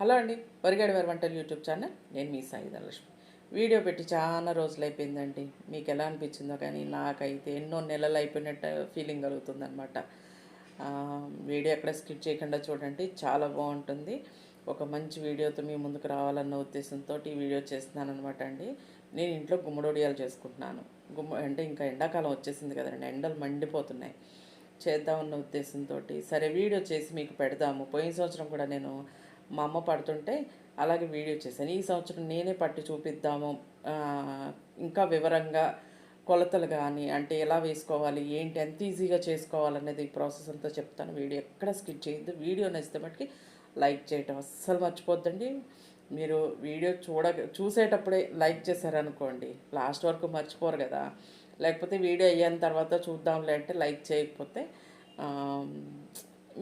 Hello అండి వరిగాడి వారి వంటలు యూట్యూబ్ ఛానల్. నేను మీ సాయి ధనలక్ష్మి. వీడియో పెట్టి చాలా రోజులు అయిపోయిందండి. మీకు ఎలా అనిపించిందో కానీ నాకైతే ఎన్నో నెలలు అయిపోయినట్టు ఫీలింగ్ కలుగుతుందనమాట వీడియో ఎక్కడ స్కిప్ చేయకుండా చూడండి చాలా బాగుంటుంది. ఒక మంచి వీడియోతో మీ ముందుకు రావాలన్న ఉద్దేశంతో ఈ వీడియో చేస్తున్నాను అనమాట అండి. నేను ఇంట్లో గుమ్మడొడియాలు చేసుకుంటున్నాను. గుమ్మ అంటే ఇంకా ఎండాకాలం వచ్చేసింది కదండి ఎండలు మండిపోతున్నాయి. చేద్దామన్న ఉద్దేశంతో సరే వీడియో చేసి మీకు పెడదాము. పోయిన సంవత్సరం కూడా నేను మా అమ్మ పడుతుంటే అలాగే వీడియో చేశాను. ఈ సంవత్సరం నేనే పట్టి చూపిద్దాము ఇంకా వివరంగా కొలతలు కానీ అంటే ఎలా వేసుకోవాలి ఏంటి ఎంత ఈజీగా చేసుకోవాలనేది ప్రాసెస్ అంతా చెప్తాను. వీడియో ఎక్కడ స్కిప్ చేయొద్దు. వీడియో నచ్చితే మటుకి లైక్ చేయటం అస్సలు మర్చిపోద్దండి. మీరు వీడియో చూడ చూసేటప్పుడే లైక్ చేశారనుకోండి లాస్ట్ వరకు మర్చిపోరు కదా. లేకపోతే వీడియో అయిన తర్వాత చూద్దాంలే అంటే లైక్ చేయకపోతే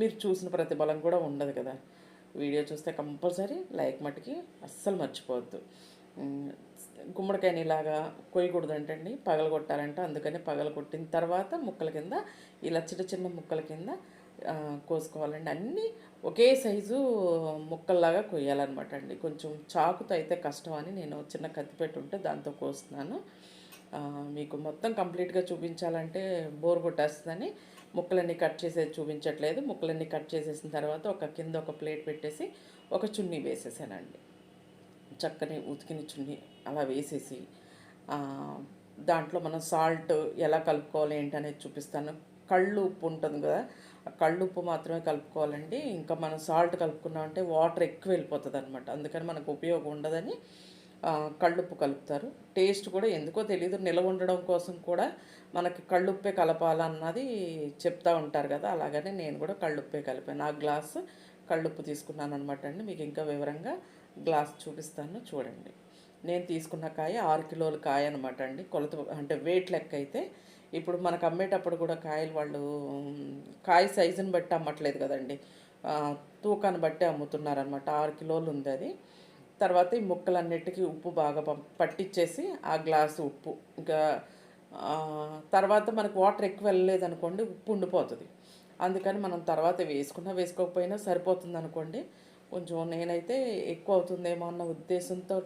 మీరు చూసిన ప్రతిఫలం కూడా ఉండదు కదా. వీడియో చూస్తే కంపల్సరీ లైక్ మట్టుకి అస్సలు మర్చిపోవద్దు. గుమ్మడికాయని ఇలాగా కొయ్యకూడదంటండి పగల కొట్టాలంట అందుకని పగల కొట్టిన తర్వాత ముక్కల కింద ఇలా చిన్న చిన్న ముక్కల కింద కోసుకోవాలండి. అన్నీ ఒకే సైజు ముక్కల్లాగా కొయ్యాలన్నమాట అండి కొంచెం చాకుతో అయితే కష్టం అని నేను చిన్న కత్తిపెట్టి ఉంటే దాంతో కోస్తున్నాను. మీకు మొత్తం కంప్లీట్గా చూపించాలంటే బోర్ కొట్టేస్తుందని ముక్కలన్నీ కట్ చేసేది చూపించట్లేదు. ముక్కలన్నీ కట్ చేసేసిన తర్వాత ఒక కింద ఒక ప్లేట్ పెట్టేసి ఒక చున్నీ వేసేసానండి. చక్కని ఉతికిన చున్నీ అలా వేసేసి దాంట్లో మనం సాల్ట్ ఎలా కలుపుకోవాలి ఏంటి అనేది చూపిస్తాను. కళ్ళు ఉప్పు ఉంటుంది కదా ఆ కళ్ళు ఉప్పు మాత్రమే కలుపుకోవాలండి. ఇంకా మనం సాల్ట్ కలుపుకున్నామంటే వాటర్ ఎక్కువ వెళ్ళిపోతుంది అనమాట అందుకని మనకు ఉపయోగం ఉండదని కళ్ళుప్పు కలుపుతారు. టేస్ట్ కూడా ఎందుకో తెలియదు నిలవ ఉండడం కోసం కూడా మనకి కళ్ళుప్పే కలపాలన్నది చెప్తా ఉంటారు కదా. అలాగనే నేను కూడా కళ్ళుప్పే కలిపాను. ఆ గ్లాసు కళ్ళుప్పు తీసుకున్నాను అనమాట అండి. మీకు ఇంకా వివరంగా గ్లాస్ చూపిస్తాను. చూడండి. నేను తీసుకున్న కాయ ఆరు కిలోల కాయ అనమాట అండి. కొలత అంటే వెయిట్ లెక్క అయితే. ఇప్పుడు మనకు అమ్మేటప్పుడు కూడా కాయలు వాళ్ళు కాయ సైజుని బట్టి అమ్మట్లేదు కదండి. తూకాన్ని బట్టి అమ్ముతున్నారనమాట ఆరు కిలోలు ఉంది అది. తర్వాత ఈ ముక్కలన్నిటికీ ఉప్పు బాగా పం- పట్టించేసి ఆ గ్లాసు ఉప్పు. ఇంకా తర్వాత మనకు వాటర్ ఎక్కువ వెళ్ళలేదు అనుకోండి ఉప్పు ఉండిపోతుంది. అందుకని మనం తర్వాత వేసుకున్నా వేసుకోకపోయినా సరిపోతుంది అనుకోండి కొంచెం నేనైతే ఎక్కువ అవుతుందేమో అన్న ఉద్దేశంతో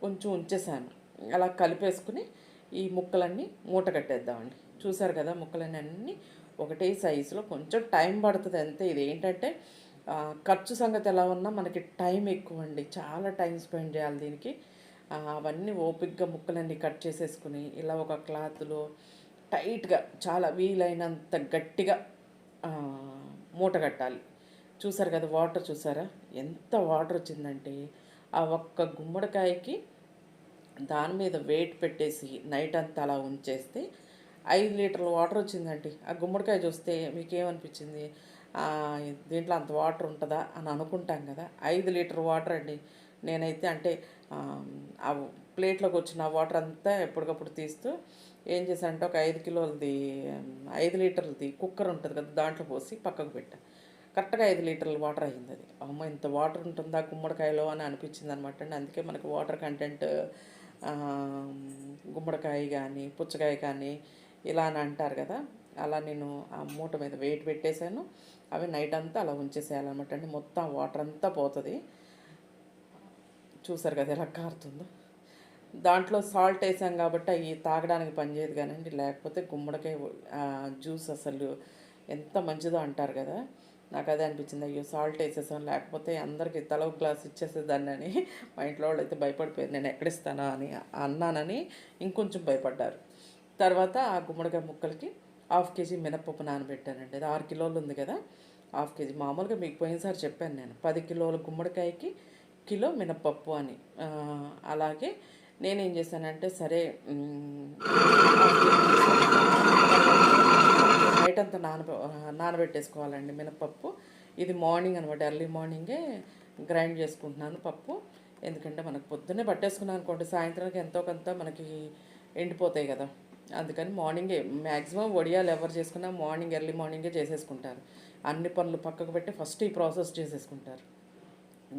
కొంచెం ఉంచేసాను. అలా కలిపేసుకుని ఈ ముక్కలన్నీ మూట కట్టేద్దామండి. చూసారు కదా ముక్కలన్నీ అన్నీ ఒకటే సైజులో కొంచెం టైం పడుతుంది అంతే. ఇది ఏంటంటే ఖర్చు సంగతి ఎలా ఉన్నా మనకి టైం ఎక్కువ అండి చాలా టైం స్పెండ్ చేయాలి దీనికి. అవన్నీ ఓపిక్గా ముక్కలన్నీ కట్ చేసేసుకుని ఇలా ఒక క్లాత్లో టైట్గా చాలా వీలైనంత గట్టిగా మూట కట్టాలి. చూసారు కదా వాటర్ చూసారా? ఎంత వాటర్ వచ్చిందంటే ఆ ఒక్క గుమ్మడికాయకి దాని మీద వెయిట్ పెట్టేసి నైట్ అంతా అలా ఉంచేస్తే ఐదు లీటర్ల వాటర్ వచ్చిందండి. ఆ గుమ్మడికాయ చూస్తే మీకేమనిపించింది? దీంట్లో అంత వాటర్ ఉంటుందా అని అనుకుంటాం కదా. ఐదు లీటర్ వాటర్ అండి. నేనైతే అంటే ఆ, ప్లేట్లోకి వచ్చిన వాటర్ అంతా ఎప్పటికప్పుడు తీస్తూ ఏం చేశానంటే ఒక ఐదు కిలోలది ఐదు లీటర్లది కుక్కర్ ఉంటుంది కదా దాంట్లో పోసి పక్కకు పెట్టా. కరెక్ట్గా ఐదు లీటర్ల వాటర్ అయింది అది. అమ్మ ఇంత వాటర్ ఉంటుందా గుమ్మడికాయలో అని అనిపించింది అనమాట అండి. అందుకే మనకి వాటర్ కంటెంట్ గుమ్మడికాయ కానీ పుచ్చకాయ కానీ ఇలా అని అంటారు కదా. అలా నేను ఆ మూట మీద వెయిట్ పెట్టేశాను. అవి నైట్ అంతా అలా ఉంచేసేయాలన్నమాట. అండి మొత్తం వాటర్ అంతా పోతుంది. చూసారు కదా ఎలా కారుతుందో. దాంట్లో సాల్ట్ వేసాం కాబట్టి అవి తాగడానికి పనిచేయదు కానండి. లేకపోతే గుమ్మడికాయ జ్యూస్ అసలు ఎంత మంచిదో అంటారు కదా. నాకు అదే అనిపించింది. అయ్యో సాల్ట్ వేసేసాను. లేకపోతే అందరికీ తల గ్లాస్ ఇచ్చేసేదాన్ని అని మా ఇంట్లో వాళ్ళు అయితే భయపడిపోయారు. నేను ఎక్కడిస్తానా అని అన్నానని ఇంకొంచెం భయపడ్డారు. తర్వాత ఆ గుమ్మడికాయ ముక్కలకి హాఫ్ కేజీ మినపప్పు నానబెట్టానండి. అది ఆరు కిలోలు ఉంది కదా హాఫ్ కేజీ. మామూలుగా మీకు పోయినసారి చెప్పాను నేను. పది కిలోల గుమ్మడికాయకి కిలో మినపప్పు అని. అలాగే నేనేం చేశానంటే సరే నైట్ అంతా నాన నానబెట్టేసుకోవాలండి మినపప్పు. ఇది మార్నింగ్ అనమాట ఎర్లీ మార్నింగే గ్రైండ్ చేసుకుంటున్నాను పప్పు. ఎందుకంటే మనకు పొద్దున్నే పట్టేసుకున్నాను అనుకోండి సాయంత్రానికి ఎంతో కొంత మనకి ఎండిపోతాయి కదా. అందుకని మార్నింగే మ్యాక్సిమం వడియాలు ఎవరు చేసుకున్నా మార్నింగ్ ఎర్లీ మార్నింగే చేసేసుకుంటారు. అన్ని పనులు పక్కకు పెట్టి ఫస్ట్ ఈ ప్రాసెస్ చేసేసుకుంటారు.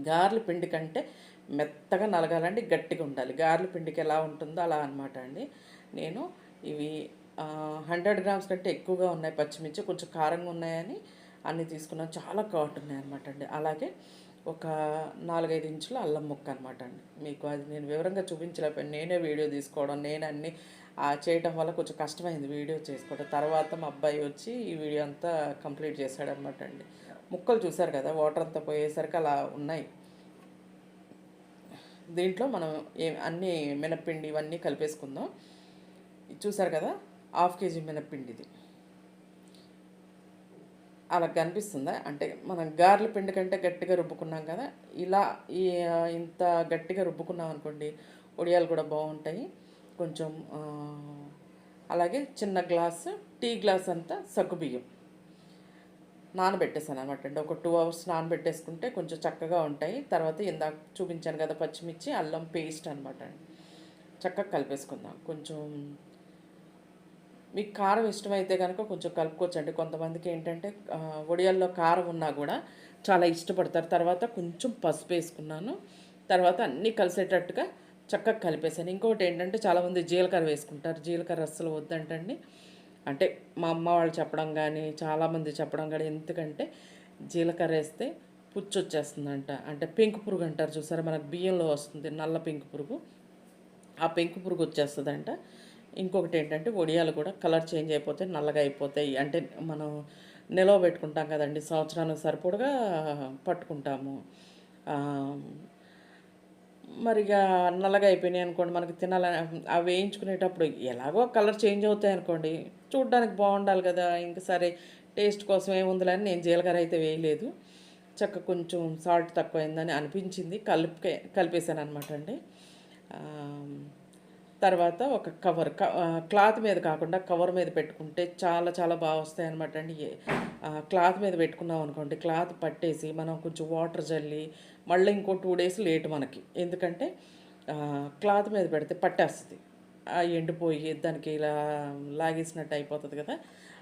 గారెల పిండి కంటే మెత్తగా నలగాలండి గట్టిగా ఉండాలి. గారెల పిండికి ఎలా ఉంటుందో అలా అనమాట అండి. నేను ఇవి హండ్రెడ్ గ్రామ్స్ కంటే ఎక్కువగా ఉన్నాయి పచ్చిమిర్చి కొంచెం కారంగా ఉన్నాయని అన్నీ తీసుకున్నాను చాలా కాట్ ఉన్నాయి అనమాట అండి. అలాగే ఒక నాలుగైదు ఇంచుల అల్లం ముక్క అనమాట అండి. మీకు అది నేను వివరంగా చూపించలేకపోయాను. నేనే వీడియో తీసుకోవడం నేను అన్ని చేయడం వల్ల కొంచెం కష్టమైంది వీడియో చేసుకోవడం తర్వాత మా అబ్బాయి వచ్చి ఈ వీడియో అంతా కంప్లీట్ చేశాడనమాట అండి. ముక్కలు చూశారు కదా వాటర్ అంతా పోయేసరికి అలా ఉన్నాయి. దీంట్లో మనం ఏ అన్ని మినప్పిండి ఇవన్నీ కలిపేసుకుందాం. ఇది చూసారు కదా హాఫ్ కేజీ మినప్పిండి ఇది. అలా కనిపిస్తుందా? అంటే మనం గారెల పిండి కంటే గట్టిగా రుబ్బుకున్నాం కదా ఇలా ఈ ఇంత గట్టిగా రుబ్బుకున్నాం అనుకోండి ఒడియాలు కూడా బాగుంటాయి. కొంచెం అలాగే చిన్న గ్లాస్ టీ గ్లాస్ అంతా సగ్గుబియ్యం నానబెట్టేసాను అనమాట అండి. ఒక టూ అవర్స్ నానబెట్టేసుకుంటే కొంచెం చక్కగా ఉంటాయి. తర్వాత ఇందాక చూపించాను కదా పచ్చిమిర్చి అల్లం పేస్ట్ అనమాట అండి. చక్కగా కలిపేసుకుందాం. కొంచెం మీకు కారం ఇష్టమైతే కనుక కొంచెం కలుపుకోవచ్చండి. కొంతమందికి ఏంటంటే ఒడియాల్లో వడియాల్లో కారం ఉన్నా కూడా చాలా ఇష్టపడతారు. తర్వాత కొంచెం పసుపు వేసుకున్నాను. తర్వాత అన్నీ కలిసేటట్టుగా చక్కగా కలిపేసాను ఇంకోటి ఏంటంటే చాలామంది జీలకర్ర వేసుకుంటారు. జీలకర్ర అస్సలు వద్దంటండి. అంటే మా అమ్మ వాళ్ళు చెప్పడం కానీ చాలామంది చెప్పడం కానీ ఎందుకంటే జీలకర్ర వేస్తే పుచ్చు వచ్చేస్తుందంట అంటే పెంకు పురుగు అంటారు చూసారా? మనకు బియ్యంలో వస్తుంది నల్ల పెంకు పురుగు. ఆ పెంకు పురుగు వచ్చేస్తుందంట. ఇంకొకటి ఏంటంటే వడియాలు కూడా కలర్ చేంజ్ అయిపోతే నల్లగా అయిపోతాయి. అంటే మనం నిలవ పెట్టుకుంటాం కదండి. సంవత్సరానికి సరిపడగా పట్టుకుంటాము. మరిగా మరి నల్లగా అయిపోయినాయి అనుకోండి మనకి తినాలని అవి వేయించుకునేటప్పుడు ఎలాగో కలర్ చేంజ్ అవుతాయి అనుకోండి చూడ్డానికి బాగుండాలి కదా ఇంక సరే టేస్ట్ కోసం ఏముందిలని అని నేను జీలకర్ర అయితే వేయలేదు. చక్క కొంచెం సాల్ట్ తక్కువైందని అనిపించింది కలిపి కలిపేశాను అనమాట అండి తర్వాత ఒక కవర్ క- క్లాత్ మీద కాకుండా కవర్ మీద పెట్టుకుంటే చాలా చాలా బాగా వస్తాయి అనమాట అండి. క్లాత్ మీద పెట్టుకున్నాం అనుకోండి క్లాత్ పట్టేసి మనం కొంచెం వాటర్ జల్లి మళ్ళీ ఇంకో టూ డేస్ లేట్ మనకి. ఎందుకంటే క్లాత్ మీద పెడితే పట్టేస్తుంది. ఆ ఎండిపోయి దానికి ఇలా లాగేసినట్టు అయిపోతుంది కదా.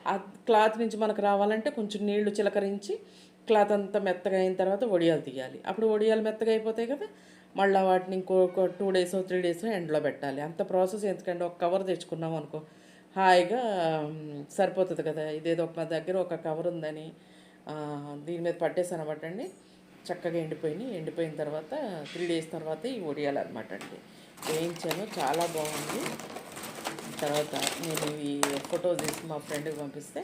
ఆ క్లాత్ నుంచి మనకు రావాలంటే కొంచెం నీళ్ళు చిలకరించి క్లాత్ అంతా మెత్తగా అయిన తర్వాత వడియాలు తీయాలి. అప్పుడు వడియాలు మెత్తగా అయిపోతాయి కదా. మళ్ళీ వాటిని ఇంకో టూ డేస్ త్రీ డేస్ ఎండలో పెట్టాలి. అంత ప్రాసెస్ ఎందుకంటే ఒక కవర్ తెచ్చుకున్నాం అనుకో. హాయిగా సరిపోతుంది కదా. ఇదేదో ఒక మా దగ్గర ఒక కవర్ ఉందని దీని మీద పట్టేసాను అనమాట అండి చక్కగా ఎండిపోయినాయి ఎండిపోయిన తర్వాత త్రీ డేస్ తర్వాత ఈ ఒడియాలన్నమాట అండి. వేయించాను. చాలా బాగుంది. తర్వాత నేను ఇవి ఫోటో తీసి మా ఫ్రెండ్కి పంపిస్తే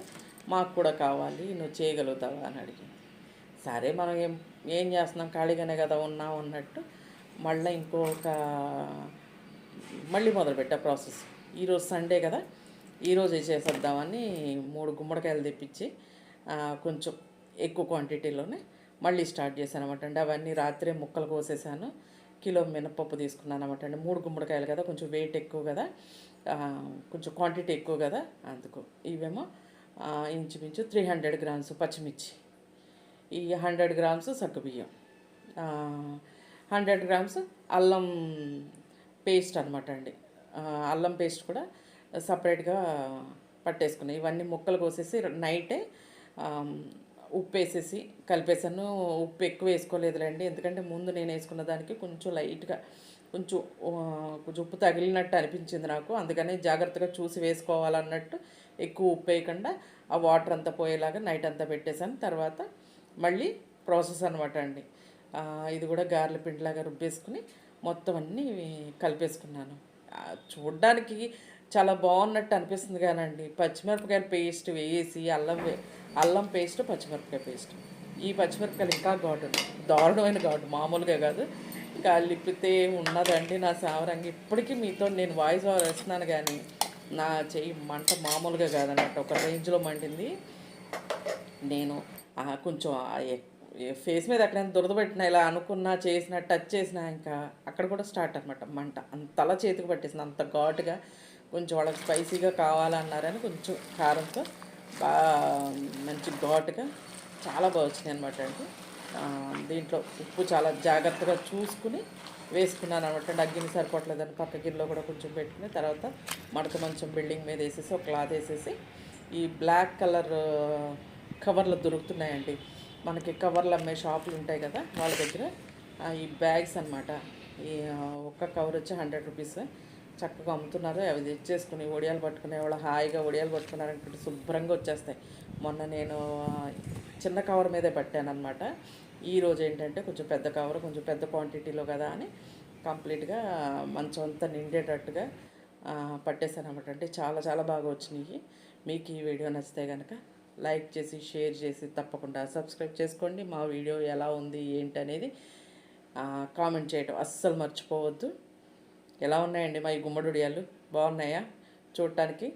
మాకు కూడా కావాలి. నువ్వు చేయగలుగుతావా అని అడిగింది. సరే మనం ఏం ఏం చేస్తున్నాం? ఖాళీగానే కదా ఉన్నాం అన్నట్టు మళ్ళీ ఇంకొక మళ్ళీ మొదలుపెట్టా ప్రాసెస్. ఈరోజు సండే కదా ఈరోజు చేసేద్దామని మూడు గుమ్మడికాయలు తెప్పించి కొంచెం ఎక్కువ క్వాంటిటీలోనే మళ్ళీ స్టార్ట్ చేశాను అనమాట అండి అవన్నీ రాత్రే ముక్కలు కోసేసాను కిలో మినపప్పు తీసుకున్నాను అనమాట అండి మూడు గుమ్మడికాయలు కదా కొంచెం వెయిట్ ఎక్కువ కదా కొంచెం క్వాంటిటీ ఎక్కువ కదా అందుకు ఇవేమో ఇంచుమించు త్రీ హండ్రెడ్ గ్రామ్స్ పచ్చిమిర్చి. ఈ హండ్రెడ్ గ్రామ్స్ సగ్గుబియ్యం. హండ్రెడ్ గ్రామ్స్ అల్లం పేస్ట్ అనమాట అండి. అల్లం పేస్ట్ కూడా సపరేట్గా పట్టేసుకున్నాయి ఇవన్నీ ముక్కలు కోసేసి నైటే ఉప్పు వేసేసి కలిపేసాను. ఉప్పు ఎక్కువ వేసుకోలేదులేండి. ఎందుకంటే ముందు నేను వేసుకున్న దానికి కొంచెం లైట్గా కొంచెం కొంచెం ఉప్పు తగిలినట్టు అనిపించింది నాకు. అందుకని జాగ్రత్తగా చూసి వేసుకోవాలన్నట్టు ఎక్కువ ఉప్పు వేయకుండా ఆ వాటర్ అంతా పోయేలాగా నైట్ అంతా పెట్టేశాను. తర్వాత మళ్ళీ ప్రాసెస్ అనమాట అండి. ఇది కూడా గారెల పిండిలాగా రుబ్బేసుకుని మొత్తం అన్నీ కలిపేసుకున్నాను. చూడ్డానికి చాలా బాగున్నట్టు అనిపిస్తుంది కానండి. పచ్చిమిరపకాయల పేస్ట్ వేసి అల్లం వే- అల్లం పేస్ట్ పచ్చిమిరపకాయ పేస్ట్. ఈ పచ్చిమిరపకాయలు ఇంకా ఘాటు దారుణమైన ఘాటు. మామూలుగా కాదు. ఇంకా లిప్పితే ఉన్నదండి నా సావరంగి. ఇప్పటికీ మీతో నేను వాయిస్ ఓవర్ వేస్తున్నాను కానీ నా చెయ్యి మంట మామూలుగా కాదన్నట్టు ఒక రేంజ్లో మండింది. నేను కొంచెం ఫేస్ మీద ఎక్కడైనా దురద పెట్టినా ఇలా అనుకున్నా చేసినా టచ్ చేసినా ఇంకా అక్కడ కూడా స్టార్ట్ అనమాట మంట. అంతలా చేతికి పట్టేసింది. అంత ఘాటుగా కొంచెం వాళ్ళకి స్పైసీగా కావాలన్నారని కొంచెం కారంతో బాగా మంచి ఘాటుగా చాలా బాగా వచ్చినాయి అనమాట అండి. దీంట్లో ఉప్పు చాలా జాగ్రత్తగా చూసుకుని వేసుకున్నాను అనమాట అండి అగ్గిని సరిపోవట్లేదని పక్క గిన్నెలో కూడా కొంచెం పెట్టుకుని తర్వాత మడత మంచం బిల్డింగ్ మీద వేసేసి ఒక క్లాత్ వేసేసి ఈ బ్లాక్ కలర్ కవర్లు దొరుకుతున్నాయండి. మనకి కవర్లు అమ్మే షాపులు ఉంటాయి కదా వాళ్ళ దగ్గర. ఈ బ్యాగ్స్ అనమాట ఈ ఒక్క కవర్ వచ్చి హండ్రెడ్ రూపీస్. చక్కగా అమ్ముతున్నారు. అవి తెచ్చేసుకుని ఒడియాలు పట్టుకునే వాళ్ళు హాయిగా ఒడియాలు పట్టుకున్నారంటే శుభ్రంగా వచ్చేస్తాయి. మొన్న నేను చిన్న కవర్ మీదే పట్టాను అనమాట ఏంటంటే కొంచెం పెద్ద కవర్ కొంచెం పెద్ద క్వాంటిటీలో కదా అని కంప్లీట్గా మంచం అంతా నిండేటట్టుగా పట్టేశాను అనమాట అంటే చాలా చాలా బాగా వచ్చినాయి. మీకు ఈ వీడియో నచ్చితే కనుక లైక్ చేసి షేర్ చేసి తప్పకుండా సబ్స్క్రైబ్ చేసుకోండి. మా వీడియో ఎలా ఉంది ఏంటి అనేది కామెంట్ చేయటం అస్సలు మర్చిపోవద్దు. ఎలా ఉన్నాయండి మా ఈ గుమ్మడుడియాలు? బాగున్నాయా? చూడటానికి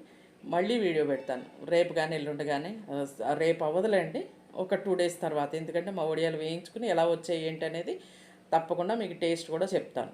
మళ్ళీ వీడియో పెడతాను. రేపు కానీ ఎల్లుండి కానీ రేపు అవ్వదులేండి. ఒక టూ డేస్ తర్వాత. ఎందుకంటే మా ఒడియాలు వేయించుకుని ఎలా వచ్చాయి ఏంటి అనేది తప్పకుండా మీకు టేస్ట్ కూడా చెప్తాను.